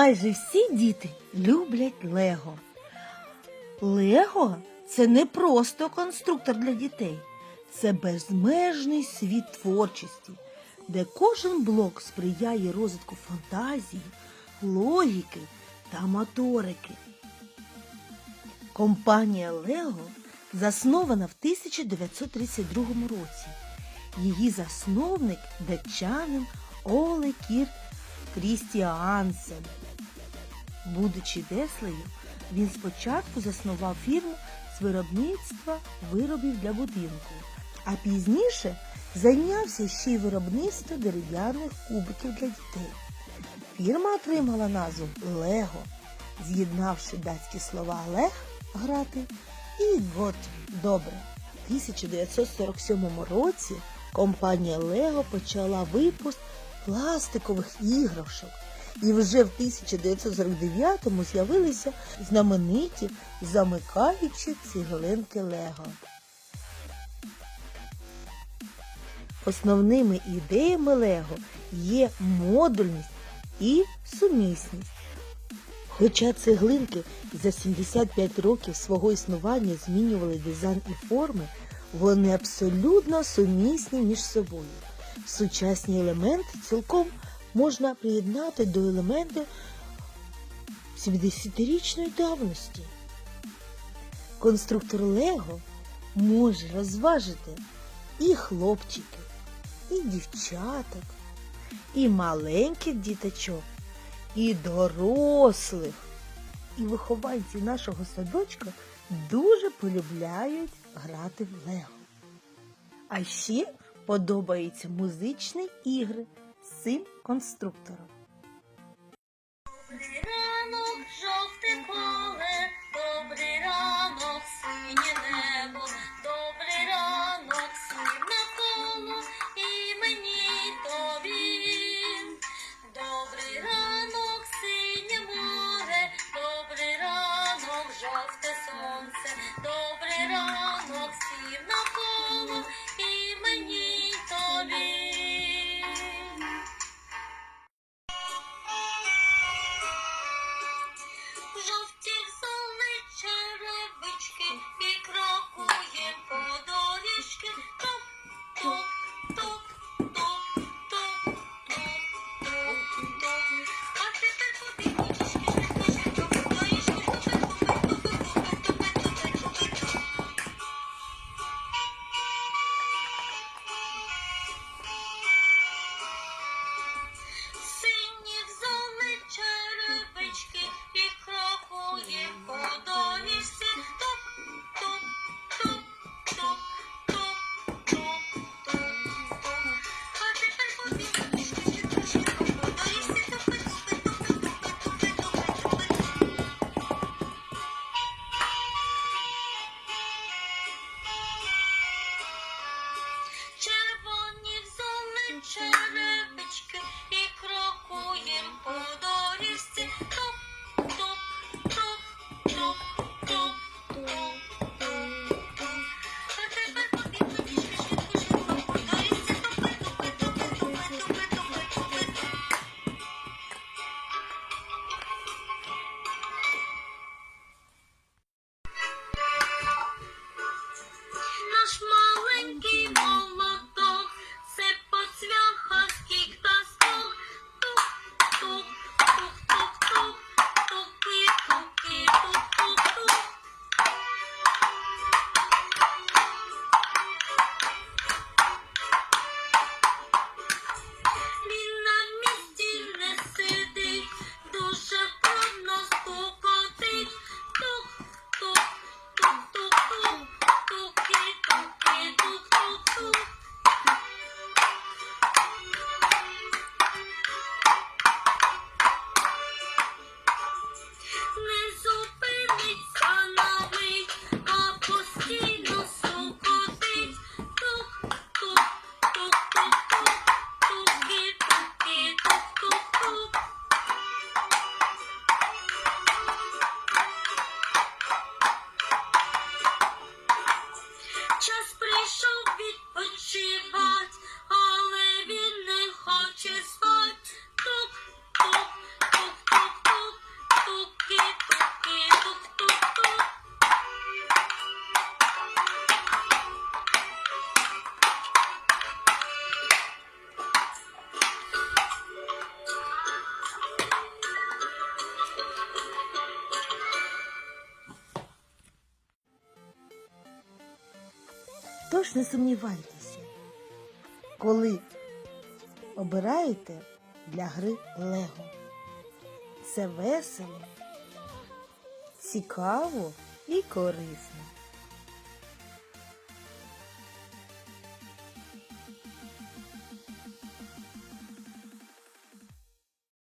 Майже всі діти люблять Лего. Лего це не просто конструктор для дітей, це безмежний світ творчості, де кожен блок сприяє розвитку фантазії, логіки та моторики. Компанія Лего заснована в 1932 році. Її засновник датчанин Оле Кір Крістіансен. Будучи Деслею, він спочатку заснував фірму з виробництва виробів для будинку, а пізніше зайнявся ще й виробництвом дерев'яних кубиків для дітей. Фірма отримала назву Лего, з'єднавши датські слова лег грати і гот добре. У 1947 році компанія Лего почала випуск пластикових іграшок. І вже в 1949-му з'явилися знамениті замикаючі цеглинки Лего. Основними ідеями Лего є модульність і сумісність. Хоча цеглинки за 75 років свого існування змінювали дизайн і форми, вони абсолютно сумісні між собою. Сучасні елементи цілком можна приєднати до елементів 70-річної давності. Конструктор Лего може розважити і хлопчиків, і дівчаток, і маленьких діточок, і дорослих. І вихованці нашого садочка дуже полюбляють грати в Лего. А ще подобаються музичні ігри цим конструктором. Тож не сумнівайтеся, коли обираєте для гри Лего. Це весело, цікаво і корисно.